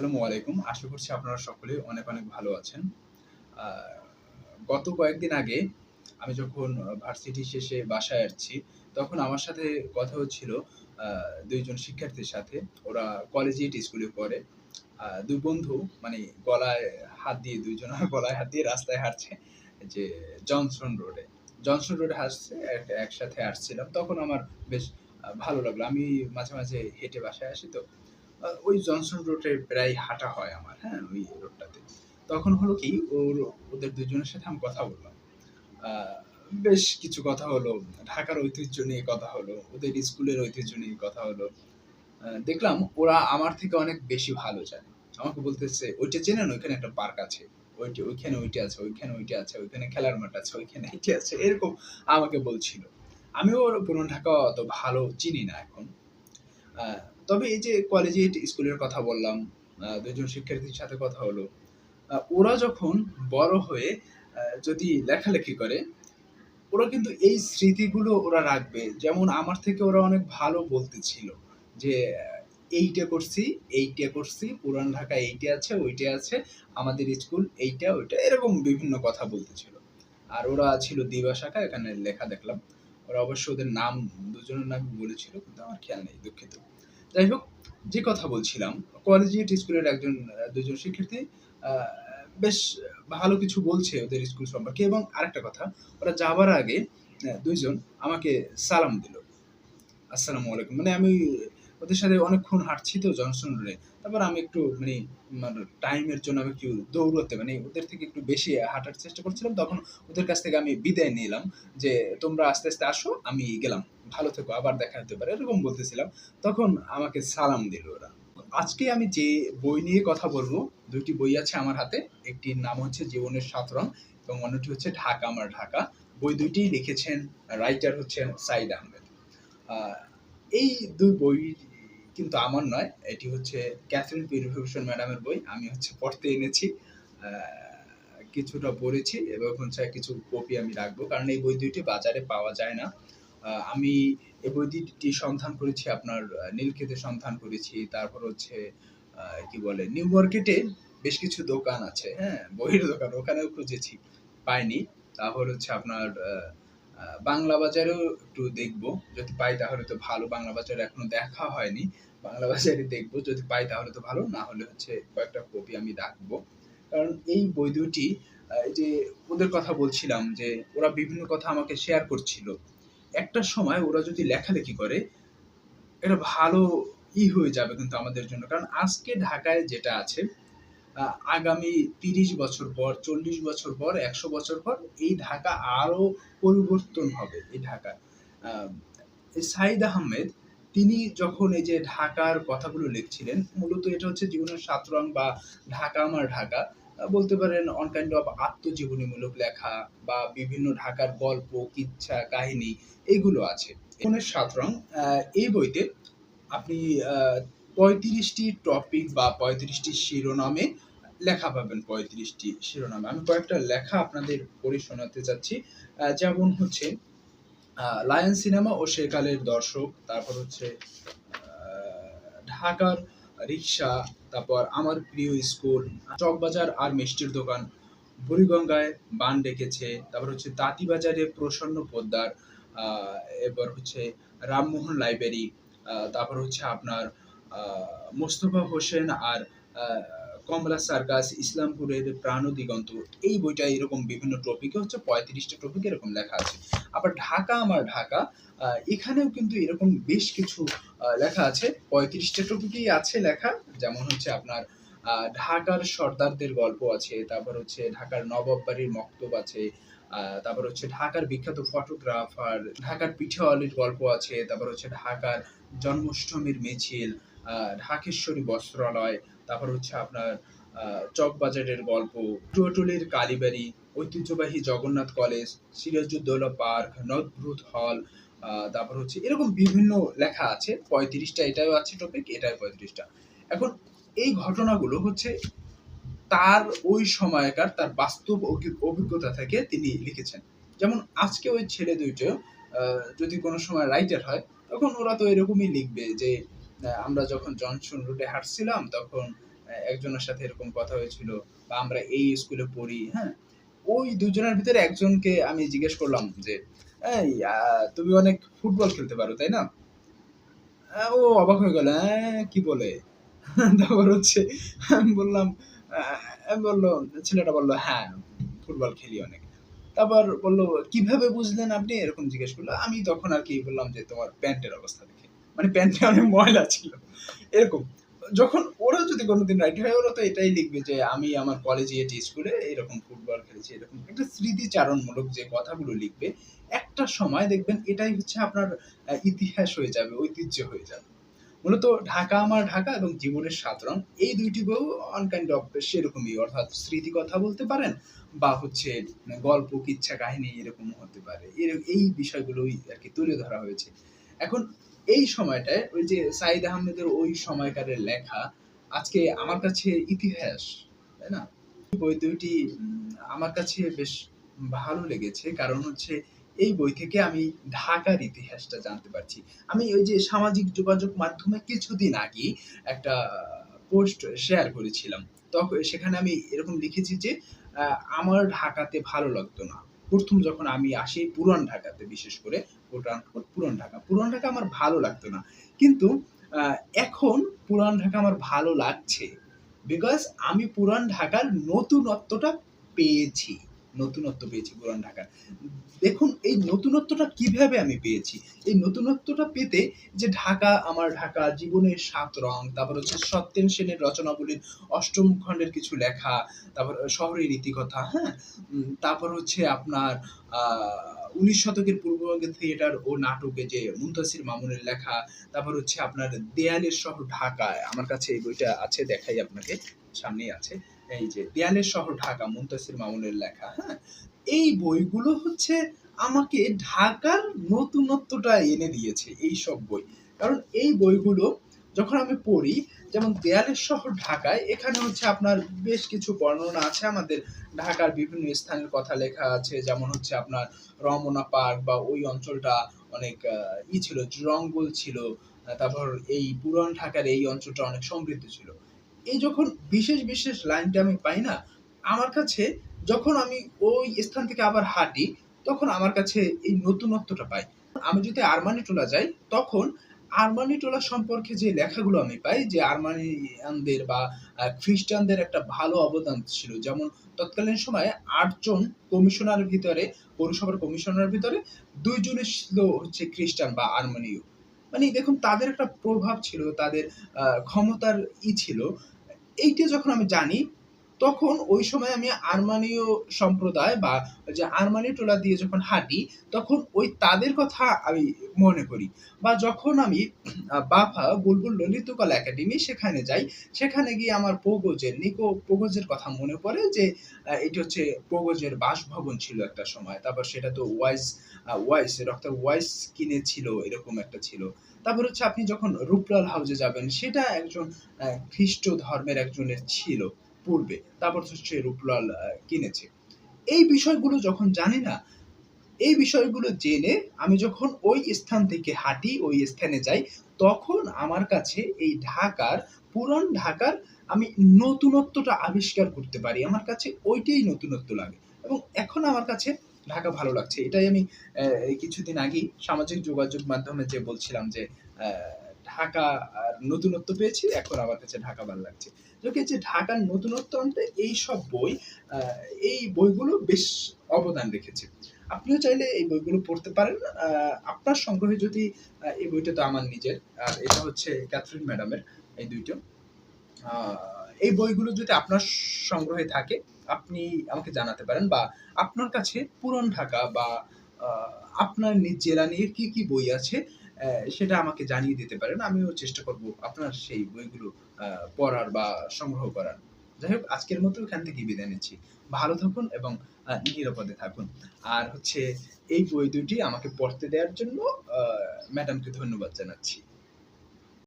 আসসালামু আলাইকুম। আশা করছি আপনারা সকলে অনেক অনেক ভালো আছেন। গত কয়েকদিন আগে আমি যখন ভার্সিটি শেষে বাসায় আসছি, তখন আমার সাথে কথা হচ্ছিল দুইজন শিক্ষার্থীর সাথে। ওরা কলেজিয়েট স্কুলে পড়ে। দুই বন্ধু মানে গলায় হাত দিয়ে, দুইজন গলায় হাত দিয়ে রাস্তায় হাঁটছে, যে জনসন রোডে। জনসন রোডে হাঁটছে একসাথে আসছিলাম তখন আমার বেশ ভালো লাগল। আমি মাঝে মাঝে হেঁটে বাসায় আসি তো। ওই জনসন রোডে প্রায় হাঁটা হয় আমার হ্যাঁ ওই রোডটাতে। তখন হলো কি, ওর, ওদের দুজনের সাথে আমি কথা বললাম। বেশ কিছু কথা হলো, ঢাকার ঐতিহ্য নিয়ে কথা হলো, ওদের স্কুলের ঐতিহ্য নিয়ে কথা হলো। দেখলাম ওরা আমার থেকে অনেক বেশি ভালো জানে। আমাকে বলতেছে, ওইটা চেনেন? ওইখানে একটা পার্ক আছে। ওইটা, ওইখানে ওইটা আছে, ওইখানে ওইটা আছে, ওইখানে খেলার মাঠ আছে, ওইখানে এইটা আছে। এরকম আমাকে বলছিল। আমিও পুরনো ঢাকা অত ভালো চিনি না এখন। তবে এই যে কলেজিয়েট স্কুলের কথা বললাম দুজন শিক্ষার্থীর সাথে কথা হলো ওরা যখন বড় হয়ে যদি লেখালেখি করে, ওরা কিন্তু এই স্মৃতিগুলো ওরা রাখবে। যেমন আমার থেকে ওরা অনেক ভালো বলতে ছিল যে, এইটা করছি এইটা করছি, পুরান ঢাকা এইটা আছে, ওইটা আছে, আমাদের স্কুল এইটা, ওইটা। এরকম বিভিন্ন কথা বলতেছিল আর ওরা ছিল দিবা শাখা, এখানে লেখা দেখলাম। ওরা অবশ্য ওদের নাম, দুজনের নাম বলেছিল, কিন্তু আমার খেয়াল নেই, দুঃখিত। যাই হোক, যে কথা বলছিলাম কলেজিয়েট স্কুলের একজন দুজন শিক্ষার্থী বেশ ভালো কিছু বলছে ওদের স্কুল সম্পর্কে এবং আরেকটা কথা, ওরা যাবার আগে দুইজন আমাকে সালাম দিল। আসসালামু আলাইকুম। মানে আমি ওদের সাথে অনেকক্ষণ হাঁটছি তো জনসন রোডে। তারপর আমি একটু মানে টাইমের জন্য আমি একটু দৌড়তে মানে ওদের থেকে একটু বেশি হাঁটার চেষ্টা করছিলাম। তখন ওদের কাছ থেকে আমি বিদায় নিলাম যে, তোমরা আস্তে আস্তে আসো, আমি গেলাম। ভালো থেকো, আবার দেখা হতে পারে, এরকম বলতেছিলাম। তখন আমাকে সালাম দিল ওরা। আজকে আমি যে বই নিয়ে কথা বলব, দুইটি বই আছে আমার হাতে। একটির নাম হচ্ছে জীবনের সাত রং এবং অন্যটি হচ্ছে ঢাকা আমার ঢাকা। বই দুইটি লিখেছেন রাইটার হচ্ছেন সাইদ আহমেদ। এই দুই বই কিন্তু আমার নয়, এটি হচ্ছে ক্যাথরিন পিরভূষণ ম্যাডামের বই। আমি হচ্ছে পড়তে এনেছি কিছুটা পড়েছি এবং হচ্ছে কিছু কপি আমি রাখব, কারণ এই বই দুইটি বাজারে পাওয়া যায় না। আমি দুইটি সন্ধান করেছি, আপনার নীলক্ষেতে সন্ধান করেছি, তারপর হচ্ছে কি বলে, নিউ মার্কেটে বেশ কিছু দোকান আছে হ্যাঁ বইয়ের দোকান, ওখানেও খুঁজেছি, পাইনি। তাহলে হচ্ছে আপনার বাংলা বাজারেও একটু দেখব, যদি পাই তাহলে তো ভালো, বাংলা বাজারে এখনও দেখা হয়নি, বাংলা বাজারে দেখব, যদি পাই তাহলে তো ভালো, না হলে হচ্ছে কয়েকটা কপি আমি রাখব। কারণ এই বই দুটি যে ওদের কথা বলছিলাম যে ওরা বিভিন্ন কথা আমাকে শেয়ার করছিল একটা সময় ওরা যদি লেখালেখি করে, এটা ভালো ই হয়ে যাবে কিন্তু আমাদের জন্য। কারণ আজকে ঢাকায় যেটা আছে আগামী তিরিশ বছর পর, চল্লিশ বছর পর, একশো বছর পর এই ঢাকা আরও পরিবর্তন হবে, এই ঢাকা। সাইদ আহমেদ, তিনি যখন এই যে ঢাকার কথাগুলো লিখছিলেন, মূলত এটা হচ্ছে জীবনের সাত রং বা ঢাকা আমার ঢাকা। বলতে পারেন অন কাইন্ড অফ আত্মজীবনীমূলক লেখা বা বিভিন্ন ঢাকার গল্প, কিচ্ছা, কাহিনী এগুলো আছে। এখানে সাত রং এই বইতে আপনি পঁয়ত্রিশটি টপিক বা পঁয়ত্রিশটি শিরোনামে লেখা পাবেন, পঁয়ত্রিশটি শিরোনামে। আমি কয়েকটা লেখা আপনাদের পড়ে শোনাতে চাচ্ছি। যেমন হচ্ছে লায়ন সিনেমা ও সেকালের দর্শক, তারপর হচ্ছে ঢাকার রিক্সা, তারপর আমার প্রিয় স্কুল, চকবাজার আর মিষ্টির দোকান। বুড়িগঙ্গায় বান ডেকেছে, তারপর হচ্ছে তাঁতিবাজারে প্রসন্ন পোদ্দার এবার হচ্ছে রামমোহন লাইব্রেরি তারপর হচ্ছে আপনার মোস্তফা হোসেন আর কমলা, সার্কাস ইসলামপুরের প্রাণ দিগন্ত। এই বইটা এরকম বিভিন্ন টপিকে হচ্ছে, পঁয়ত্রিশটা টপিক এরকম লেখা আছে। আবার ঢাকা আমার ঢাকা এখানেও কিন্তু এরকম বেশ কিছু লেখা আছে। পঁয়ত্রিশটা টপিকই আছে লেখা। যেমন হচ্ছে আপনার ঢাকার সর্দারদের গল্প আছে, তারপর হচ্ছে ঢাকার নবাব বাড়ির মক্তব আছে তারপর হচ্ছে ঢাকার বিখ্যাত ফটোগ্রাফার ঢাকার পিঠেওয়ালির গল্প আছে, তারপর হচ্ছে ঢাকার জন্মাষ্টমীর মিছিল ঢাকেশ্বরী বস্ত্রালয় তারপর হচ্ছে আপনার চকবাজারের গল্প, টুয়াটুলির কালীবাড়ি, ঐতিহ্যবাহী জগন্নাথ কলেজ, সিরাজউদ্দৌলা পার্ক নদভ্রুত হল তারপর হচ্ছে এরকম বিভিন্ন লেখা আছে। পঁয়ত্রিশটা এটাও আছে টপিক এটাও পঁয়ত্রিশটা। এখন এই ঘটনাগুলো হচ্ছে তার ওই সময়কার তার বাস্তব অভি- অভিজ্ঞতা থেকে তিনি লিখেছেন। যেমন আজকে ওই ছেলে দুইটো যদি কোনো সময় রাইটার হয়, তখন ওরা তো এরকমই লিখবে যে আমরা যখন জনসন রুটে হাঁটছিলাম, তখন একজনের সাথে এরকম কথা হয়েছিল, বা আমরা এই স্কুলে পড়ি হ্যাঁ? ওই দুজনের ভিতরে একজনকে আমি জিজ্ঞেস করলাম যে তুমি অনেক ফুটবল খেলতে পারো, তাই না? ও অবাক হয়ে গেল হ্যাঁ কি বলে? তারপর হচ্ছে আমি বললাম বলল, ছেলেটা বলল হ্যাঁ ফুটবল খেলি অনেক। তারপর বলল, কীভাবে বুঝলেন আপনি? এরকম জিজ্ঞেস করল। আমি তখন আর কি বললাম যে, তোমার প্যান্টের অবস্থা মানে প্যান্টে অনেক ময়লা ছিল। এরকম। যখন ওরা যদি কোনোদিন রাইট হয়, ওরা তো এটাই লিখবে যে, আমি আমার কলেজে এটি স্কুলে এরকম ফুটবল খেলেছি, এরকম। একটা স্মৃতিচারণমূলক যে কথাগুলো লিখবে, একটা সময় দেখবেন এটাই হচ্ছে আপনার ইতিহাস হয়ে যাবে, ঐতিহ্য হয়ে যাবে। মূলত ঢাকা আমার ঢাকা এবং জীবনের সাত রং। এই দুইটি বউ অন কাইন্ড অফ সেরকমই, অর্থাৎ স্মৃতি কথা বলতে পারেন বা হচ্ছে গল্প, কিচ্ছা কাহিনী এরকম হতে পারে। এই বিষয়গুলোই আর কি তুলে ধরা হয়েছে। এখন এই সময়টায় ওই যে সাইদ আহমেদের ওই সময়কারের লেখা আজকে আমার কাছে ইতিহাস, তাই না? বই দুইটি আমার কাছে বেশ ভালো লেগেছে। কারণ হচ্ছে এই বই থেকে আমি ঢাকার ইতিহাসটা জানতে পারছি। আমি ওই যে সামাজিক যোগাযোগ মাধ্যমে কিছুদিন আগে একটা পোস্ট শেয়ার করেছিলাম। তখন সেখানে আমি এরকম লিখেছি যে আমার ঢাকাতে ভালো লাগতো না। প্রথম যখন আমি আসি পুরান ঢাকাতে, বিশেষ করে পুরান ঢাকা পুরান ঢাকা আমার ভালো লাগতো না। কিন্তু এখন পুরান ঢাকা আমার ভালো লাগছে বিকজ আমি পুরান ঢাকার নতুনত্বটা পেয়েছি। নতুনত্ব পেয়েছি পুরান ঢাকার। দেখুন, এই নতুনত্বটা কীভাবে আমি পেয়েছি? এই নতুনত্বটা পেতে যে ঢাকা, আমার ঢাকা, জীবনের সাত রং, তারপর হচ্ছে সত্যেন সেনের রচনাবলীর অষ্টম খণ্ডের কিছু লেখা, তারপর শহরের রীতিকথা হ্যাঁ? তারপর হচ্ছে আপনার উনিশ শতকের পূর্ববঙ্গের থিয়েটার ও নাটকে যে মুন্তাসির মামুনের লেখা, তারপর হচ্ছে আপনার দেয়ালের শহর ঢাকায়, আমার কাছে এই বইটা আছে, দেখাই আপনাকে, সামনেই আছে। এই যে দেয়ালের শহর ঢাকা, মুন্তাসির মামুনের লেখা হ্যাঁ? এই বইগুলো হচ্ছে আমাকে ঢাকার নতুনত্বটা এনে দিয়েছে এই সব বই। কারণ এই বইগুলো যখন আমি পড়ি, যেমন দেয়ালের শহর ঢাকায়, এখানে হচ্ছে আপনার বেশ কিছু বর্ণনা আছে আমাদের। ঢাকার বিভিন্ন স্থানের কথা লেখা আছে, যেমন হচ্ছে আপনার রমনা পার্ক বা ওই অঞ্চলটা অনেক ই ছিল, জঙ্গল ছিল। তারপর এই পুরান ঢাকার এই অঞ্চলটা অনেক সমৃদ্ধ ছিল। এই যখন বিশেষ বিশেষ লাইনটা আমি পাই না, আমার কাছে যখন আমি ওই স্থান থেকে আবার হাঁটি, তখন আমার কাছে এই নতুনত্বটা পাই। আমি যদি আরমানি টোলা যাই, তখন আরমানি টোলা সম্পর্কে যে লেখাগুলো আমি পাই, যে আরমানিয়ানদের বা খ্রিস্টানদের একটা ভালো অবদান ছিল, যেমন তৎকালীন সময়ে আটজন কমিশনার ভিতরে, পৌরসভার কমিশনার ভিতরে, দুইজনের ছিল হচ্ছে খ্রিস্টান বা আর্মেনীয়। মানে দেখুন তাদের একটা প্রভাব ছিল তাদের ক্ষমতার ই ছিল। এইটা যখন আমি জানি তখন ওই সময় আমি আরমানীয় সম্প্রদায় বা যে আরমানি টোলা দিয়ে যখন হাঁটি, তখন ওই তাদের কথা আমি মনে করি। বা যখন আমি বাফা বুলবুল ললিতকলা একাডেমি সেখানে যাই, সেখানে গিয়ে আমার পগজের নিকো, পগজের কথা মনে পড়ে যে এটি হচ্ছে পগজের বাসভবন ছিল একটা সময়। তারপর সেটা তো ওয়াইস ওয়াইস ডক্টর ওয়াইস কিনেছিল এরকম একটা ছিল। তারপর হচ্ছে আপনি যখন রূপলাল হাউসে যাবেন, সেটা একজন খ্রিস্ট ধর্মের একজনের ছিল। পূর্বে, তারপর হচ্ছে রূপলাল কিনেছে। এই বিষয়গুলো যখন জানি না, এই বিষয়গুলো জেনে আমি যখন ওই স্থান থেকে হাঁটি, ওই স্থানে যাই, তখন আমার কাছে এই ঢাকার, পুরান ঢাকার আমি নতুনত্বটা আবিষ্কার করতে পারি। আমার কাছে ওইটাই নতুনত্ব লাগে। এবং এখন আমার কাছে ঢাকা ভালো লাগছে। এটাই আমি কিছুদিন আগেই সামাজিক যোগাযোগ মাধ্যমে যে বলছিলাম যে ঢাকা নতুনত্ব পেয়েছি, এখন আমার কাছে ঢাকা ভালো লাগছে। যোগে যে ঢাকার নতুনত্ব আনতে এই সব বই এই বইগুলো বেশ অবদান রেখেছে। আপনিও চাইলে এই বইগুলো পড়তে পারেন। আপনার সংগ্রহে যদি এই বইটা তো আমার নিজের, আর এটা হচ্ছে ক্যাথরিন ম্যাডামের, এই দুইটা। এই বইগুলো যদি আপনার সংগ্রহে থাকে, আপনি আমাকে জানাতে পারেন বা আপনার কাছে পুরান ঢাকা বা আপনার নিজ জেলা নিয়ে কি কি বই আছে সেটা আমাকে জানিয়ে দিতে পারেন। আমিও চেষ্টা করব আপনার সেই বইগুলো পড়ার বা সংগ্রহ করার। যাই হোক, আজকের মতো এখান থেকে বিদায় নিচ্ছি। ভালো থাকুন এবং নিরাপদে থাকুন। আর হচ্ছে, এই বই দুটি আমাকে পড়তে দেওয়ার জন্য ম্যাডামকে ধন্যবাদ জানাচ্ছি।